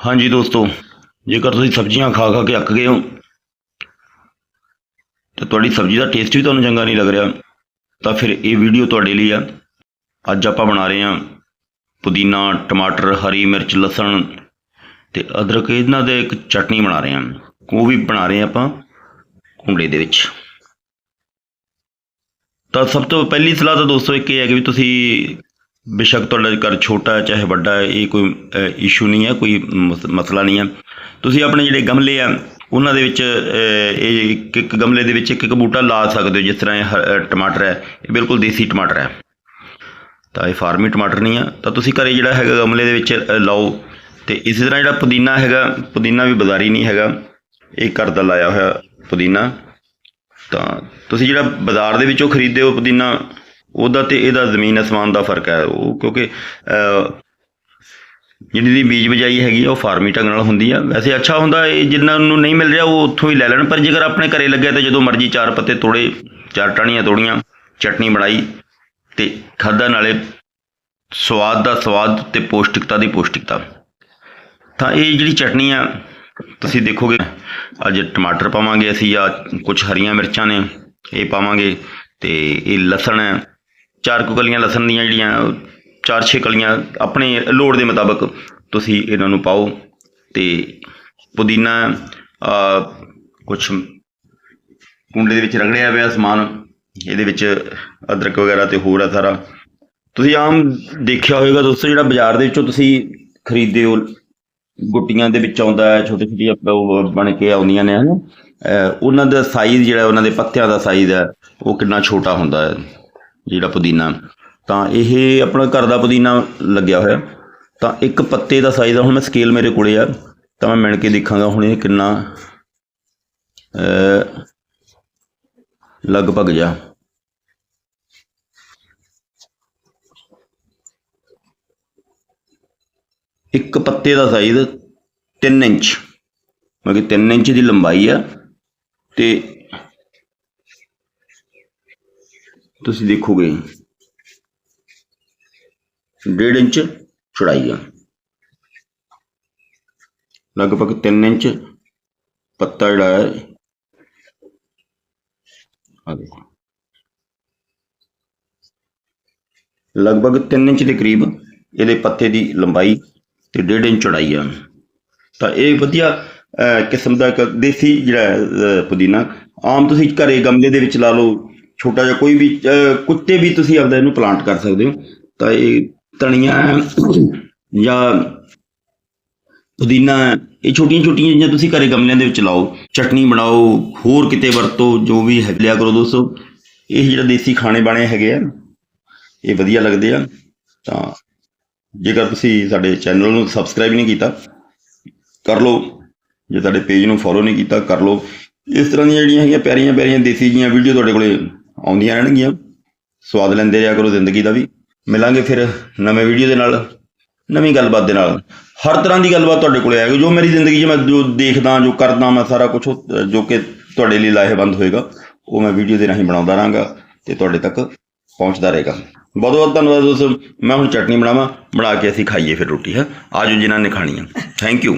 ਹਾਂਜੀ ਦੋਸਤੋ, ਜੇਕਰ ਤੁਸੀਂ ਸਬਜ਼ੀਆਂ ਖਾ ਖਾ ਕੇ ਅੱਕ ਗਏ ਹੋ, ਤੇ ਤੁਹਾਡੀ ਸਬਜ਼ੀ ਦਾ ਟੇਸਟ ਵੀ ਤੁਹਾਨੂੰ ਚੰਗਾ ਨਹੀਂ ਲੱਗ ਰਿਹਾ, ਤਾਂ ਫਿਰ ਇਹ ਵੀਡੀਓ ਤੁਹਾਡੇ ਲਈ ਆ। ਅੱਜ ਆਪਾਂ ਬਣਾ ਰਹੇ ਹਾਂ ਪੁਦੀਨਾ, ਟਮਾਟਰ, ਹਰੀ ਮਿਰਚ, ਲਸਣ ਤੇ ਅਦਰਕ। ਇਹਨਾਂ ਦੇ ਇੱਕ ਚਟਨੀ ਬਣਾ ਰਹੇ ਹਾਂ। ਉਹ ਵੀ ਬਣਾ ਰਹੇ ਹਾਂ ਆਪਾਂ ਕੁੰਡੇ ਦੇ ਵਿੱਚ। ਤਾਂ ਸਭ ਤੋਂ ਪਹਿਲੀ ਸਲਾਹ ਤਾਂ ਦੋਸਤੋ ਇੱਕ ਇਹ ਹੈ ਕਿ ਵੀ ਤੁਸੀਂ ਬੇਸ਼ੱਕ ਤੁਹਾਡਾ ਘਰ ਛੋਟਾ ਹੈ, ਚਾਹੇ ਵੱਡਾ ਹੈ, ਇਹ ਕੋਈ ਇਸ਼ੂ ਨਹੀਂ ਹੈ, ਕੋਈ ਮਸ- ਮਸਲਾ ਨਹੀਂ ਹੈ। ਤੁਸੀਂ ਆਪਣੇ ਜਿਹੜੇ ਗਮਲੇ ਆ, ਉਹਨਾਂ ਦੇ ਵਿੱਚ ਇਹ ਇੱਕ ਇੱਕ ਗਮਲੇ ਦੇ ਵਿੱਚ ਇੱਕ ਇੱਕ ਬੂਟਾ ਲਾ ਸਕਦੇ ਹੋ, ਜਿਸ ਤਰ੍ਹਾਂ ਇਹ ਹ- ਟਮਾਟਰ ਹੈ। ਇਹ ਬਿਲਕੁਲ ਦੇਸੀ ਟਮਾਟਰ ਹੈ। ਤਾਂ ਇਹ ਫਾਰਮੀ ਟਮਾਟਰ ਨਹੀਂ ਆ। ਤਾਂ ਤੁਸੀਂ ਘਰੇ ਜਿਹੜਾ ਹੈਗਾ ਗਮਲੇ ਦੇ ਵਿੱਚ ਲਾਓ। ਤੇ ਇਸੇ ਤਰ੍ਹਾਂ ਜਿਹੜਾ ਪੁਦੀਨਾ ਹੈਗਾ, ਪੁਦੀਨਾ ਵੀ ਬਾਜ਼ਾਰੀ ਨਹੀਂ ਹੈਗਾ। ਇਹ ਘਰ ਦਾ ਲਾਇਆ ਹੋਇਆ ਪੁਦੀਨਾ। ਤਾਂ ਤੁਸੀਂ ਜਿਹੜਾ ਬਾਜ਼ਾਰ ਦੇ ਵਿੱਚੋਂ ਖਰੀਦਦੇ ਹੋ ਪੁਦੀਨਾ ਉਹਦਾ ਤੇ ਇਹਦਾ ਜ਼ਮੀਨ ਅਸਮਾਨ ਦਾ ਫ਼ਰਕ ਹੈ। ਉਹ ਕਿਉਂਕਿ ਅ, ਜਿਹੜੀ ਦੀ ਬੀਜ ਬਜਾਈ ਹੈਗੀ ਆ ਉਹ ਫਾਰਮੀ ਢੰਗ ਨਾਲ ਹੁੰਦੀ ਆ। ਵੈਸੇ ਅੱਛਾ ਹੁੰਦਾ ਇਹ ਜਿੰਨਾਂ ਨੂੰ ਨਹੀਂ ਮਿਲ ਰਿਹਾ ਉਹ ਉੱਥੋਂ ਹੀ ਲੈ ਲੈਣ। ਪਰ ਜੇਕਰ ਆਪਣੇ ਘਰੇ ਲੱਗਿਆ ਤਾਂ ਜਦੋਂ ਮਰਜ਼ੀ ਚਾਰ ਪੱਤੇ ਤੋੜੇ ਚਾਰ ਟਾਹਣੀਆਂ ਤੋੜੀਆਂ ਚਟਨੀ ਬਣਾਈ ਤੇ ਖਾਦਾ ਨਾਲੇ ਸਵਾਦ ਦਾ ਸਵਾਦ ਤੇ ਪੌਸ਼ਟਿਕਤਾ ਦੀ ਪੌਸ਼ਟਿਕਤਾ। ਤਾਂ ਇਹ ਜਿਹੜੀ ਚਟਨੀ ਆ ਤੁਸੀਂ ਦੇਖੋਗੇ ਅੱਜ ਟਮਾਟਰ ਪਾਵਾਂਗੇ ਅਸੀਂ ਆ ਕੁਝ ਹਰੀਆਂ ਮਿਰਚਾਂ ਨੇ ਇਹ ਪਾਵਾਂਗੇ ਤੇ ਇਹ ਲਸਣ ਹੈ। ਚਾਰ ਕੁ ਕਲੀਆਂ ਲਸਣ ਦੀਆਂ ਜਿਹੜੀਆਂ, ਚਾਰ ਛੇ ਕਲੀਆਂ ਆਪਣੇ ਲੋੜ ਦੇ ਮੁਤਾਬਕ ਤੁਸੀਂ ਇਹਨਾਂ ਨੂੰ ਪਾਓ ਤੇ ਪੁਦੀਨਾ, ਆ ਕੁਝ ਕੁੰਡੇ ਦੇ ਵਿੱਚ ਰਗੜਿਆ ਪਿਆ ਸਮਾਨ, ਇਹਦੇ ਵਿੱਚ ਅਦਰਕ ਵਗੈਰਾ ਤੇ ਹੋਰ ਆ ਸਾਰਾ। ਤੁਸੀਂ ਆਮ ਦੇਖਿਆ ਹੋਵੇਗਾ ਦੋਸਤੋ ਜਿਹੜਾ ਬਾਜ਼ਾਰ ਦੇ ਵਿੱਚੋਂ ਤੁਸੀਂ ਖਰੀਦਦੇ ਹੋ, ਗੁੱਟੀਆਂ ਦੇ ਵਿੱਚ ਆਉਂਦਾ ਹੈ, ਛੋਟੇ ਛੋਟੀਆਂ ਉਹ ਬਣ ਕੇ ਆਉਂਦੀਆਂ ਨੇ, ਹਨ? ਉਹਨਾਂ ਦਾ ਸਾਈਜ਼ ਜਿਹੜਾ ਉਹਨਾਂ ਦੇ ਪੱਤਿਆਂ ਦਾ ਸਾਈਜ਼ ਹੈ, ਉਹ ਕਿੰਨਾ ਛੋਟਾ ਹੁੰਦਾ ਹੈ। ਜਿਹੜਾ ਪੁਦੀਨਾ। ਤਾਂ ਇਹ ਆਪਣਾ ਘਰ ਦਾ ਪੁਦੀਨਾ ਲੱਗਿਆ ਹੋਇਆ। ਤਾਂ ਇੱਕ ਪੱਤੇ ਦਾ ਸਾਈਜ਼ ਆ, ਹੁਣ ਮੈਂ ਸਕੇਲ ਮੇਰੇ ਕੋਲੇ ਆ। ਤਾਂ ਮੈਂ ਮਿਣ ਕੇ ਦੇਖਾਂਗਾ ਹੁਣ ਇਹ ਕਿੰਨਾ ਲਗਭਗ ਜਾ ਇੱਕ ਪੱਤੇ ਦਾ ਸਾਈਜ਼ 3 ਇੰਚ। ਮਤਲਬ ਕਿ 3 ਇੰਚ ਦੀ ਲੰਬਾਈ ਆ। ਤੇ ਤੁਸੀਂ ਦੇਖੋਗੇ। 1.5 ਇੰਚ ਚੌੜਾਈ ਆ। ਲਗਭਗ 3 ਇੰਚ ਪੱਤਾ ਜਿਹੜਾ ਹੈ। ਆ ਦੇਖੋ। ਲਗਭਗ 3 ਇੰਚ ਦੇ ਕਰੀਬ ਇਹਦੇ ਪੱਤੇ ਦੀ ਲੰਬਾਈ ਤੇ 1.5 ਇੰਚ ਚੌੜਾਈ ਆ। ਤਾਂ ਇਹ ਵਧੀਆ ਅਹ, ਕਿਸਮ ਦਾ ਇੱਕ ਦੇਸੀ ਜਿਹੜਾ ਪੁਦੀਨਾ। ਆਮ ਤੁਸੀਂ ਘਰੇ ਗਮਲੇ ਦੇ ਵਿੱਚ ਲਾ ਲਓ। ਛੋਟਾ ਜਿਹਾ ਕੋਈ ਵੀ ਕੁੱਤੇ ਵੀ ਤੁਸੀਂ ਆਪਦਾ ਇਹਨੂੰ ਪਲਾਂਟ ਕਰ ਸਕਦੇ ਹੋ। ਤਾਂ ਇਹ ਧਨੀਆ ਜਾਂ ਪੁਦੀਨਾ ਇਹ ਛੋਟੀਆਂ ਛੋਟੀਆਂ ਜਿਹੀਆਂ ਤੁਸੀਂ ਘਰੇ ਗਮਲਿਆਂ ਦੇ ਵਿੱਚ ਲਾਓ, ਚਟਨੀ ਬਣਾਓ, ਹੋਰ ਕਿਤੇ ਵਰਤੋ, ਜੋ ਵੀ ਹੈ, ਲਿਆ ਕਰੋ ਦੋਸਤੋ। ਇਹ ਜਿਹੜਾ ਦੇਸੀ ਖਾਣੇ ਬਾਣੇ ਹੈਗੇ ਆ, ਇਹ ਵਧੀਆ ਲੱਗਦੇ ਆ। ਤਾਂ ਜੇਕਰ ਤੁਸੀਂ ਸਾਡੇ ਚੈਨਲ ਨੂੰ ਸਬਸਕ੍ਰਾਈਬ ਨਹੀਂ ਕੀਤਾ, ਕਰ ਲਓ। ਜੇ ਤੁਹਾਡੇ ਪੇਜ ਨੂੰ ਫੋਲੋ ਨਹੀਂ ਕੀਤਾ, ਕਰ ਲਓ। ਇਸ ਤਰ੍ਹਾਂ ਦੀਆਂ ਜਿਹੜੀਆਂ ਹੈਗੀਆਂ ਪਿਆਰੀਆਂ ਪਿਆਰੀਆਂ ਦੇਸੀ ਜੀਆਂ ਵੀਡੀਓ ਤੁਹਾਡੇ ਕੋਲੇ ਆਉਂਦੀਆਂ ਰਹਿਣਗੀਆਂ। ਸਵਾਦ ਲੈਂਦੇ ਰਿਹਾ ਕਰੋ ਜ਼ਿੰਦਗੀ ਦਾ ਵੀ। ਮਿਲਾਂਗੇ ਫਿਰ ਨਵੇਂ ਵੀਡੀਓ ਦੇ ਨਾਲ, ਨਵੀਂ ਗੱਲਬਾਤ ਦੇ ਨਾਲ। ਹਰ ਤਰ੍ਹਾਂ ਦੀ ਗੱਲਬਾਤ ਤੁਹਾਡੇ ਕੋਲੇ ਆਏਗੀ। ਜੋ ਮੇਰੀ ਜ਼ਿੰਦਗੀ 'ਚ ਮੈਂ ਜੋ ਦੇਖਦਾ, ਜੋ ਕਰਦਾ, ਮੈਂ ਸਾਰਾ ਕੁਝ ਜੋ ਕਿ ਤੁਹਾਡੇ ਲਈ ਲਾਹੇਵੰਦ ਹੋਏਗਾ, ਉਹ ਮੈਂ ਵੀਡੀਓ ਦੇ ਰਾਹੀਂ ਬਣਾਉਂਦਾ ਰਹਾਂਗਾ ਤੇ ਤੁਹਾਡੇ ਤੱਕ ਪਹੁੰਚਦਾ ਰਹੇਗਾ। ਬਹੁਤ ਬਹੁਤ ਧੰਨਵਾਦ ਦੋਸਤੋ। ਮੈਂ ਹੁਣ ਚਟਨੀ ਬਣਾਵਾਂ, ਬਣਾ ਕੇ ਅਸੀਂ ਖਾਈਏ ਫਿਰ ਰੋਟੀ, ਹੈ? ਆਜੋ ਜਿਨ੍ਹਾਂ ਨੇ ਖਾਣੀ ਹੈ ਥੈਂਕ ਯੂ